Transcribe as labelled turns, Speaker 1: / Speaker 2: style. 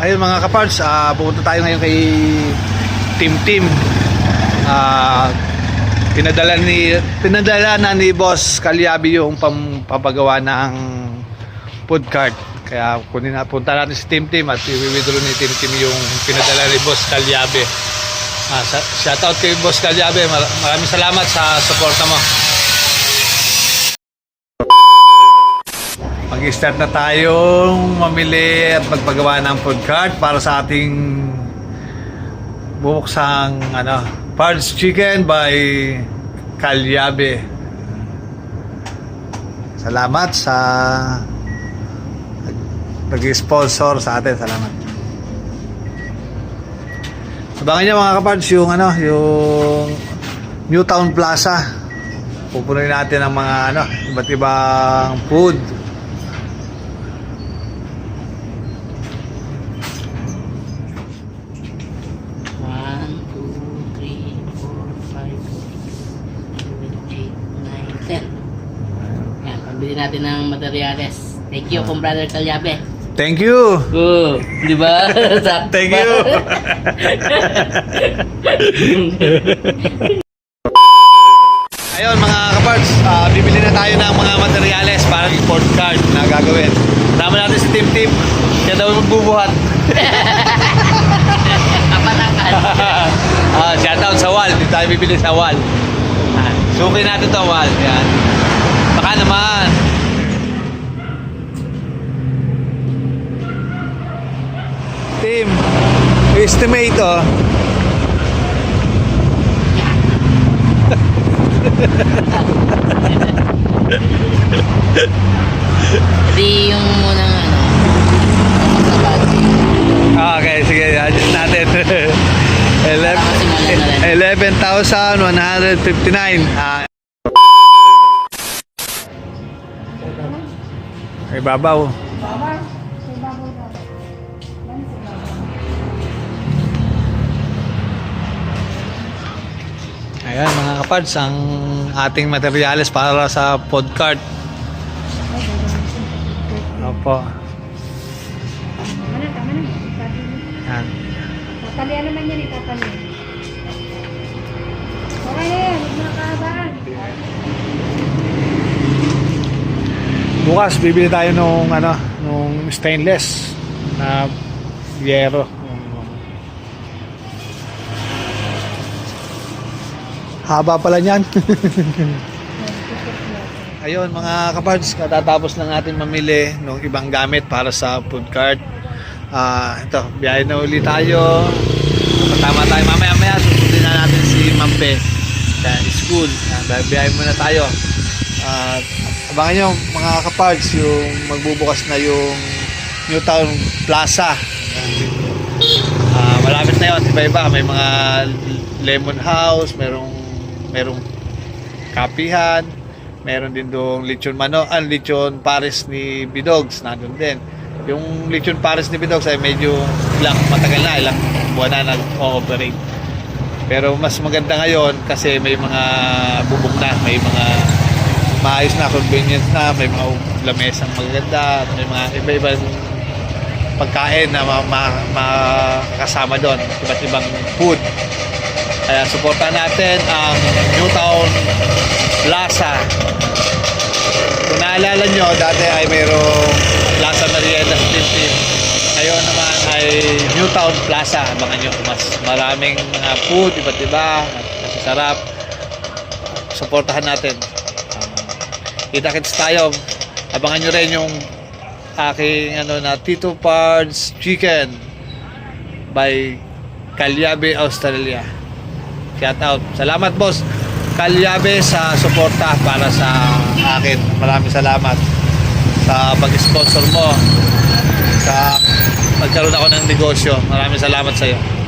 Speaker 1: Ayun mga kaparts, ah, pupunta tayo ngayon kay Team Team. Ah, pinadala ni pinadala na ni Boss Kalyabi yung pam, papagawa ng food cart. Kaya kunin na punta natin si Team Team at i-withdraw ni Team Team yung pinadala ni Boss Kalyabi. Ah, sa, shout out kay Boss Kalyabi. Mar- maraming salamat sa suporta mo. Mag-start na tayong mamili at magpagawa ng food cart para sa ating bubuksang ano, Pards Chicken by Kalyabe. Salamat sa nag-sponsor sa atin. Salamat. Abangan niyo mga kapards yung ano, yung Newtown Plaza. Pupunuin natin ang mga ano, iba't ibang food.
Speaker 2: Natin ng materyales. Thank you, kung brother Kalyabe.
Speaker 1: Thank you.
Speaker 2: Oh, di ba? Sakto
Speaker 1: Thank
Speaker 2: ba?
Speaker 1: you. Ayun mga kaparts, ah, bibili na tayo ng mga materyales para sa report card na gagawin. Tama natin si Tim Tim, siya daw magbubuhat.
Speaker 2: Kapatakan.
Speaker 1: ah, shout out sa wall, dito tayo bibili sa wall. Ah, sukin natin to wall, yan. Baka naman. Tim, estimate oh.
Speaker 2: Di yung munang ano, kapatakan.
Speaker 1: Ah, Okay, sige, adjust natin.
Speaker 2: Para masimulan na rin.
Speaker 1: 11,159. Ah. Ay, babaw. Ayan mga kapads, ang ating materyales para sa food cart. Opo.
Speaker 3: Mana, tama na. Tatali.
Speaker 1: Yan.
Speaker 3: Tatalian naman yan, itatali. Okay huwag mo nakabaan.
Speaker 1: Bukas bibili tayo nung ano, nung stainless na yero. Haba pala niyan. Ayun mga kapards, katatapos lang natin mamili ng ibang gamit para sa food cart. Ah, ito, biyahe na uli tayo. Tama tayo mamaya maya susundin na natin si Mampe sa school. Ah, biyahe muna tayo. At abangan nyo mga kapards yung magbubukas na yung Newtown Plaza. Ah, malapit na yun, iba-iba. May mga lemon house, merong merong kapihan, meron din doong lechon mano, ah, lechon pares ni Bidogs, nandun din. Yung lechon pares ni Bidogs ay medyo ilang matagal na, ilang buwan na nag-ooperate. Pero mas maganda ngayon kasi may mga bubong na, may mga maayos na, convenient na, may mga lamesang magaganda, may mga iba-ibang pagkain na ma- ma- makakasama doon, iba't ibang food. Kaya suportahan natin ang Newtown Plaza. Kung naalala nyo, dati ay mayroong Plaza Merienda Street Team. Ngayon naman ay Newtown Plaza. Abangan nyo, mas maraming mga food, iba't iba, masasarap. Suportahan natin. Kita-kits tayo. Abangan nyo rin yung aking ano na Tito Pards Chicken by Kalyabe Australia. Shout out. Salamat boss. Kalyabe sa suporta para sa akin. Maraming salamat sa pag-sponsor mo sa magkaroon ako ng negosyo. Maraming salamat sa iyo.